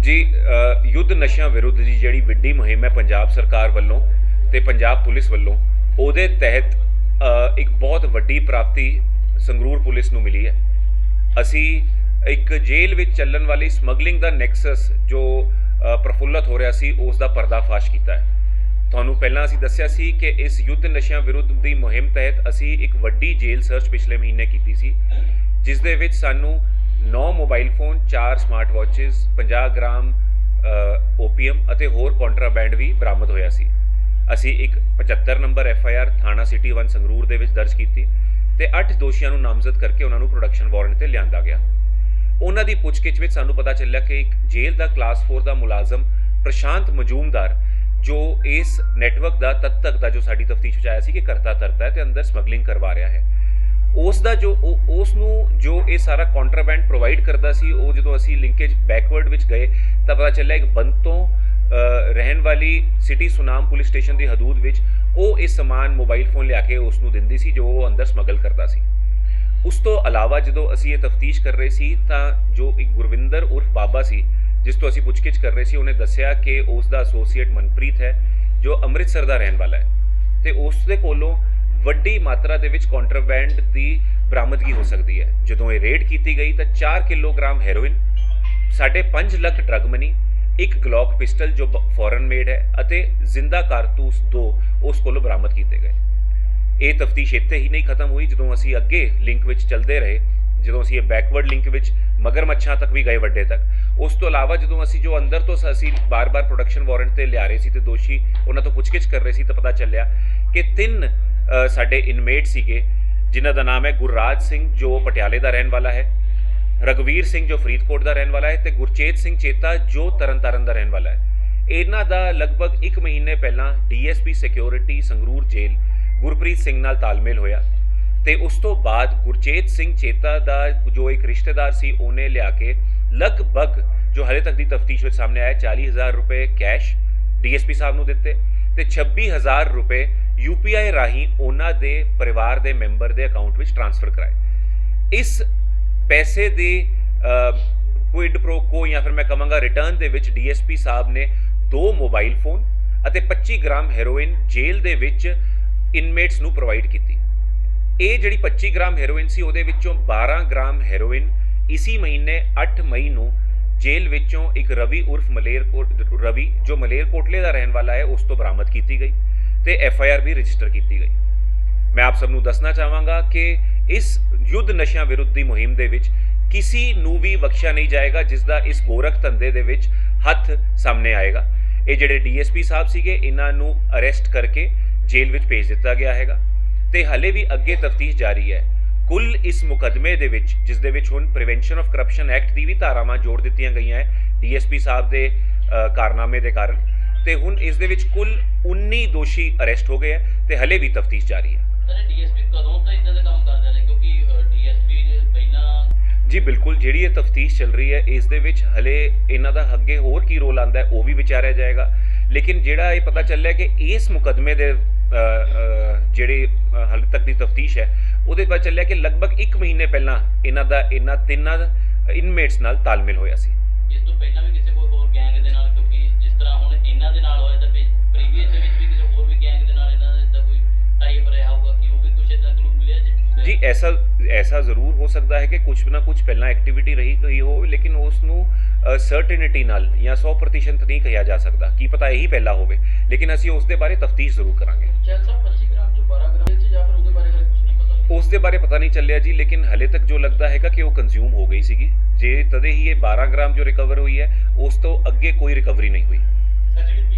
ਜੀ ਯੁੱਧ ਨਸ਼ਿਆਂ ਵਿਰੁੱਧ ਦੀ ਜਿਹੜੀ ਵੱਡੀ ਮੁਹਿੰਮ ਹੈ ਪੰਜਾਬ ਸਰਕਾਰ ਵੱਲੋਂ ਤੇ ਪੰਜਾਬ ਪੁਲਿਸ ਵੱਲੋਂ ਉਹਦੇ ਤਹਿਤ ਇੱਕ ਬਹੁਤ ਵੱਡੀ ਪ੍ਰਾਪਤੀ ਸੰਗਰੂਰ ਪੁਲਿਸ ਨੂੰ ਮਿਲੀ ਹੈ। ਅਸੀਂ ਇੱਕ ਜੇਲ੍ਹ ਵਿੱਚ ਚੱਲਣ ਵਾਲੀ ਸਮਗਲਿੰਗ ਦਾ ਨੈਕਸਸ ਜੋ ਅ, ਪ੍ਰਫੁੱਲਤ ਹੋ ਰਿਹਾ ਸੀ ਉਸ ਦਾ ਪਰਦਾਫਾਸ਼ ਕੀਤਾ ਹੈ। ਤੁਹਾਨੂੰ ਪਹਿਲਾਂ ਅਸੀਂ ਦੱਸਿਆ ਸੀ ਕਿ ਇਸ ਯੁੱਧ ਨਸ਼ਿਆਂ ਵਿਰੁੱਧ ਦੀ ਮੁਹਿੰਮ ਤਹਿਤ ਅਸੀਂ ਇੱਕ ਵੱਡੀ ਜੇਲ੍ਹ ਸਰਚ ਪਿਛਲੇ ਮਹੀਨੇ ਕੀਤੀ ਸੀ ਜਿਸ ਦੇ ਵਿੱਚ ਸਾਨੂੰ 9 mobile phone 4 smart watches 50 gram opium ਅਤੇ ਹੋਰ ਕੰਟਰਾਬੈਂਡ ਵੀ ਬਰਾਮਦ ਹੋਇਆ ਸੀ। ਅਸੀਂ ਇੱਕ 75 ਨੰਬਰ ਐਫ ਆਈ ਆਰ ਥਾਣਾ ਸਿਟੀ 1 ਸੰਗਰੂਰ ਦੇ ਵਿੱਚ ਦਰਜ ਕੀਤੀ ਤੇ 8 ਦੋਸ਼ੀਆਂ ਨੂੰ ਨਾਮਜ਼ਦ ਕਰਕੇ ਉਹਨਾਂ ਨੂੰ ਪ੍ਰੋਡਕਸ਼ਨ ਵਾਰੰਟ ਤੇ ਲਿਆਂਦਾ ਗਿਆ। ਉਹਨਾਂ ਦੀ ਪੁੱਛਗਿੱਛ ਵਿੱਚ ਸਾਨੂੰ ਪਤਾ ਚੱਲਿਆ ਕਿ ਇੱਕ ਜੇਲ੍ਹ ਦਾ ਕਲਾਸ 4 ਦਾ ਮੁਲਾਜ਼ਮ ਪ੍ਰਸ਼ਾਂਤ ਮਜੂਮਦਾਰ, ਜੋ ਇਸ ਨੈਟਵਰਕ ਦਾ ਤਦ ਤੱਕ ਦਾ ਜੋ ਸਾਡੀ ਤਫਤੀਸ਼ ਵਿੱਚ ਆਇਆ ਸੀ ਕਿ ਕਰਤਾ ਧਰਤਾ ਹੈ ਤੇ ਅੰਦਰ ਸਮਗਲਿੰਗ ਕਰਵਾ ਰਿਹਾ ਹੈ। ਉਸ ਦਾ ਜੋ ਉਹ- ਉਸ ਨੂੰ ਜੋ ਇਹ ਸਾਰਾ ਕੰਟਰਾਬੈਂਡ ਪ੍ਰੋਵਾਈਡ ਕਰਦਾ ਸੀ ਉਹ ਜਦੋਂ ਅਸੀਂ ਲਿੰਕੇਜ ਬੈਕਵਰਡ ਵਿੱਚ ਗਏ ਤਾਂ ਪਤਾ ਚੱਲਿਆ ਇੱਕ ਬੰਤੋਂ ਅ, ਰਹਿਣ ਵਾਲੀ ਸਿਟੀ ਸੁਨਾਮ ਪੁਲਿਸ ਸਟੇਸ਼ਨ ਦੀ ਹਦੂਦ ਵਿੱਚ ਉਹ ਇਹ ਸਮਾਨ ਮੋਬਾਈਲ ਫੋਨ ਲਿਆ ਕੇ ਉਸ ਨੂੰ ਦਿੰਦੀ ਸੀ ਜੋ ਉਹ ਅੰਦਰ ਸਮਗਲ ਕਰਦਾ ਸੀ। ਉਸ ਤੋਂ ਇਲਾਵਾ ਜਦੋਂ ਅਸੀਂ ਇਹ ਤਫਤੀਸ਼ ਕਰ ਰਹੇ ਸੀ ਤਾਂ ਜੋ ਇੱਕ ਗੁਰਵਿੰਦਰ ਉਰਫ ਬਾਬਾ ਸੀ ਜਿਸ ਤੋਂ ਅਸੀਂ ਪੁੱਛਗਿੱਛ ਕਰ ਰਹੇ ਸੀ ਉਹਨੇ ਦੱਸਿਆ ਕਿ ਉਸ ਦਾ ਐਸੋਸੀਏਟ ਮਨਪ੍ਰੀਤ ਹੈ ਜੋ ਅੰਮ੍ਰਿਤਸਰ ਦਾ ਰਹਿਣ ਵਾਲਾ ਹੈ। ਤੇ ਉਸ ਦੇ ਕੋਲੋਂ ਵੱਡੀ ਮਾਤਰਾ ਦੇ ਵਿੱਚ ਕੰਟਰਾਬੈਂਡ ਦੀ ਬਰਾਮਦਗੀ ਹੋ ਸਕਦੀ ਹੈ। ਜਦੋਂ ਇਹ ਰੇਡ ਕੀਤੀ ਗਈ ਤਾਂ 4 ਕਿਲੋਗ੍ਰਾਮ ਹੈਰੋਇਨ, ਸਾਢੇ 5 ਲੱਖ ਡਰਗ ਮਨੀ, ਇੱਕ ਗਲੌਕ ਪਿਸਟਲ ਜੋ ਫੋਰਨ ਮੇਡ ਹੈ ਅਤੇ ਜ਼ਿੰਦਾ ਕਾਰਤੂਸ ਦੋ ਉਸ ਕੋਲੋਂ ਬਰਾਮਦ ਕੀਤੇ ਗਏ। ਇਹ ਤਫਤੀਸ਼ ਇੱਥੇ ਹੀ ਨਹੀਂ ਖਤਮ ਹੋਈ, ਜਦੋਂ ਅਸੀਂ ਅੱਗੇ ਲਿੰਕ ਵਿੱਚ ਚੱਲਦੇ ਰਹੇ, ਜਦੋਂ ਅਸੀਂ ਇਹ ਬੈਕਵਰਡ ਲਿੰਕ ਵਿੱਚ ਮਗਰਮੱਛਾਂ ਤੱਕ ਵੀ ਗਏ ਵੱਡੇ ਤੱਕ। ਉਸ ਤੋਂ ਇਲਾਵਾ ਜਦੋਂ ਅਸੀਂ ਜੋ ਅੰਦਰ ਤੋਂ ਅਸੀਂ ਬਾਰ-ਬਾਰ ਪ੍ਰੋਡਕਸ਼ਨ ਵਾਰੰਟ ਤੇ ਲਿਆ ਰਹੇ ਸੀ ਤੇ ਦੋਸ਼ੀ ਉਹਨਾਂ ਤੋਂ ਪੁੱਛਗਿੱਛ ਕਰ ਰਹੇ ਸੀ ਤਾਂ ਪਤਾ ਚੱਲਿਆ ਕਿ ਤਿੰਨ ਸਾਡੇ ਇਨਮੇਟ ਸੀਗੇ, ਜਿਨ੍ਹਾਂ ਦਾ ਨਾਮ ਹੈ ਗੁਰਰਾਜ ਸਿੰਘ, ਜੋ ਪਟਿਆਲੇ ਦਾ ਰਹਿਣ ਵਾਲਾ ਹੈ ਰਗਵੀਰ ਸਿੰਘ, ਜੋ ਫਰੀਦਕੋਟ ਦਾ ਰਹਿਣ ਵਾਲਾ ਹੈ ਤੇ ਗੁਰਚੇਤ ਸਿੰਘ ਚੇਤਾ, ਜੋ ਤਰਨਤਾਰਨ ਦਾ ਰਹਿਣ ਵਾਲਾ ਹੈ। ਇਹਨਾਂ ਦਾ ਲਗਭਗ 1 ਮਹੀਨੇ ਪਹਿਲਾਂ ਡੀਐਸਪੀ ਸਿਕਿਉਰਿਟੀ, ਸੰਗਰੂਰ ਜੇਲ੍ਹ, ਗੁਰਪ੍ਰੀਤ ਸਿੰਘ ਨਾਲ ਤਾਲਮੇਲ ਹੋਇਆ ਤੇ ਉਸ ਤੋਂ ਬਾਅਦ ਗੁਰਚੇਤ ਸਿੰਘ ਚੇਤਾ ਦਾ ਜੋ ਇੱਕ ਰਿਸ਼ਤੇਦਾਰ ਸੀ, ਉਹਨੇ ਲਿਆ ਕੇ ਲਗਭਗ ਜੋ ਹਲੇ ਤੱਕ ਦੀ ਤਫਤੀਸ਼ ਵਿੱਚ ਸਾਹਮਣੇ ਆਇਆ 40000 ਰੁਪਏ ਕੈਸ਼ ਡੀਐਸਪੀ ਸਾਹਿਬ ਨੂੰ ਦਿੱਤੇ ਤੇ 26000 ਰੁਪਏ ਯੂਪੀਆਈ ਰਾਹੀਂ ਉਹਨਾਂ ਦੇ ਪਰਿਵਾਰ ਦੇ ਮੈਂਬਰ ਦੇ ਅਕਾਊਂਟ ਵਿੱਚ ਟ੍ਰਾਂਸਫਰ ਕਰਾਏ। ਇਸ ਪੈਸੇ ਦੇ ਕੁਇਡ ਪ੍ਰੋ ਕੋ ਜਾਂ ਫਿਰ ਮੈਂ ਕਹਾਂਗਾ ਰਿਟਰਨ ਦੇ ਵਿੱਚ ਡੀਐਸਪੀ ਸਾਹਿਬ ਨੇ ਦੋ ਮੋਬਾਈਲ ਫੋਨ ਅਤੇ 25 ਗ੍ਰਾਮ ਹੈਰੋਇਨ ਜੇਲ੍ਹ ਦੇ ਵਿੱਚ ਇਨਮੇਟਸ ਨੂੰ ਪ੍ਰੋਵਾਈਡ ਕੀਤੀ। ਇਹ ਜਿਹੜੀ 25 ਗ੍ਰਾਮ ਹੈਰੋਇਨ ਸੀ, ਉਹਦੇ ਵਿੱਚੋਂ 12 ਗ੍ਰਾਮ ਹੈਰੋਇਨ ਇਸੀ ਮਹੀਨੇ 8 ਮਈ ਨੂੰ ਜੇਲ੍ਹ ਵਿੱਚੋਂ ਇੱਕ ਰਵੀ ਉਰਫ ਮਲੇਰਕੋਟ, ਰਵੀ, ਜੋ ਮਲੇਰਕੋਟਲੇ ਦਾ ਰਹਿਣ ਵਾਲਾ ਹੈ, ਉਸ ਤੋਂ ਬਰਾਮਦ ਕੀਤੀ ਗਈ। ਤੇ ਐਫ ਆਈ ਆਰ ਵੀ ਰਜਿਸਟਰ ਕੀਤੀ ਗਈ। ਮੈਂ ਆਪ ਸਭ ਨੂੰ ਦੱਸਣਾ ਚਾਹਾਂਗਾ ਕਿ ਇਸ ਯੁੱਧ ਨਸ਼ਿਆਂ ਵਿਰੁੱਧ ਦੀ ਮੁਹਿੰਮ ਦੇ ਵਿੱਚ ਕਿਸੇ ਨੂੰ ਵੀ ਬਖਸ਼ਿਆ ਨਹੀਂ ਜਾਏਗਾ, ਜਿਸ ਦਾ ਇਸ ਗੋਰਖ ਧੰਦੇ ਦੇ ਵਿੱਚ ਹੱਥ ਸਾਹਮਣੇ ਆਏਗਾ। ਇਹ ਜਿਹੜੇ ਡੀਐਸਪੀ ਸਾਹਿਬ ਸੀਗੇ, ਇਹਨਾਂ ਨੂੰ ਅਰੈਸਟ ਕਰਕੇ ਜੇਲ੍ਹ ਵਿੱਚ ਭੇਜ ਦਿੱਤਾ ਗਿਆ ਹੈਗਾ। ਤੇ ਹਲੇ ਵੀ ਅੱਗੇ ਤਫਤੀਸ਼ ਜਾਰੀ ਹੈ। ਕੁੱਲ ਇਸ ਮੁਕਦਮੇ ਦੇ ਵਿੱਚ, ਜਿਸ ਦੇ ਵਿੱਚ ਹੁਣ ਪ੍ਰੀਵੈਂਸ਼ਨ ਆਫ ਕਰਪਸ਼ਨ ਐਕਟ ਦੀ ਵੀ ਧਾਰਾਵਾਂ ਜੋੜ ਦਿੱਤੀਆਂ ਗਈਆਂ ਹੈ ਡੀਐਸਪੀ ਸਾਹਿਬ ਦੇ ਕਾਰਨਾਮੇ ਦੇ ਕਾਰਨ। ਤੇ ਹੁਣ ਇਸ ਦੇ ਵਿੱਚ ਕੁੱਲ 19 ਦੋਸ਼ੀ ਅਰੈਸਟ ਹੋ ਗਏ ਹੈ ਤੇ ਹਲੇ ਵੀ ਤਫਤੀਸ਼ ਜਾਰੀ ਹੈ। ਸਰ ਡੀਐਸਪੀ ਕਦੋਂ ਤੋਂ ਇਦਾਂ ਦੇ ਕੰਮ ਕਰਦੇ ਨੇ? ਕਿਉਂਕਿ ਡੀਐਸਪੀ ਪਹਿਲਾਂ ਜੀ ਬਿਲਕੁਲ ਜਿਹੜੀ ਇਹ ਤਫਤੀਸ਼ ਚੱਲ ਰਹੀ ਹੈ ਇਸ ਦੇ ਵਿੱਚ ਹਲੇ ਇਹਨਾਂ ਦਾ ਅੱਗੇ ਹੋਰ ਕੀ ਰੋਲ ਆਂਦਾ ਉਹ ਵੀ ਵਿਚਾਰਿਆ ਜਾਏਗਾ। ਲੇਕਿਨ ਜਿਹੜਾ ਇਹ ਪਤਾ ਚੱਲਿਆ ਕਿ ਇਸ ਮੁਕਦਮੇ ਦੇ ਜਿਹੜੇ ਹਾਲੇ ਤੱਕ ਦੀ ਤਫਤੀਸ਼ ਹੈ ਉਹਦੇ ਪਤਾ ਚੱਲਿਆ ਕਿ ਲਗਭਗ 1 ਮਹੀਨੇ ਪਹਿਲਾਂ ਇਹਨਾਂ ਦਾ ਇਹਨਾਂ ਤਿੰਨਾਂ ਇਨਮੇਟਸ ਨਾਲ ਤਾਲਮੇਲ ਹੋਇਆ ਸੀ। ਇਸ ਤੋਂ ਪਹਿਲਾਂ ਐਸਾ ਐਸਾ ਜ਼ਰੂਰ ਹੋ ਸਕਦਾ ਹੈ ਕਿ ਕੁਝ ਨਾ ਕੁਝ ਪਹਿਲਾਂ ਐਕਟੀਵਿਟੀ ਰਹੀ ਗਈ ਹੋ ਲੇਕਿਨ ਉਸ ਨੂੰ ਸਰਟੇਨਿਟੀ ਨਾਲ ਜਾਂ 100% ਨਹੀਂ ਕਿਹਾ ਜਾ ਸਕਦਾ ਕੀ ਪਤਾ ਇਹੀ ਪਹਿਲਾਂ ਹੋਵੇ ਲੇਕਿਨ ਅਸੀਂ ਉਸ ਦੇ ਬਾਰੇ ਤਫਤੀਸ਼ ਜ਼ਰੂਰ ਕਰਾਂਗੇ ਚੈਨ ਸਾਹਿਬ 25 ਗ੍ਰਾਮ ਚੋਂ 12 ਗ੍ਰਾਮ ਚ ਜਾਂ ਫਿਰ ਉਹਦੇ ਬਾਰੇ ਹਲੇ ਕੁਝ ਨਹੀਂ ਪਤਾ ਉਸ ਦੇ ਬਾਰੇ ਪਤਾ ਨਹੀਂ ਚੱਲਿਆ ਜੀ ਲੇਕਿਨ ਹਲੇ ਤੱਕ ਜੋ ਲੱਗਦਾ ਹੈਗਾ ਕਿ ਉਹ ਕੰਜ਼ਿਊਮ ਹੋ ਗਈ ਸੀਗੀ ਜੇ ਤਦੇ ਹੀ ਇਹ 12 ਗ੍ਰਾਮ ਜੋ ਰਿਕਵਰ ਹੋਈ ਹੈ ਉਸ ਤੋਂ ਅੱਗੇ ਕੋਈ ਰਿਕਵਰੀ ਨਹੀਂ ਹੋਈ ਸਰ ਜਿਹੜੀ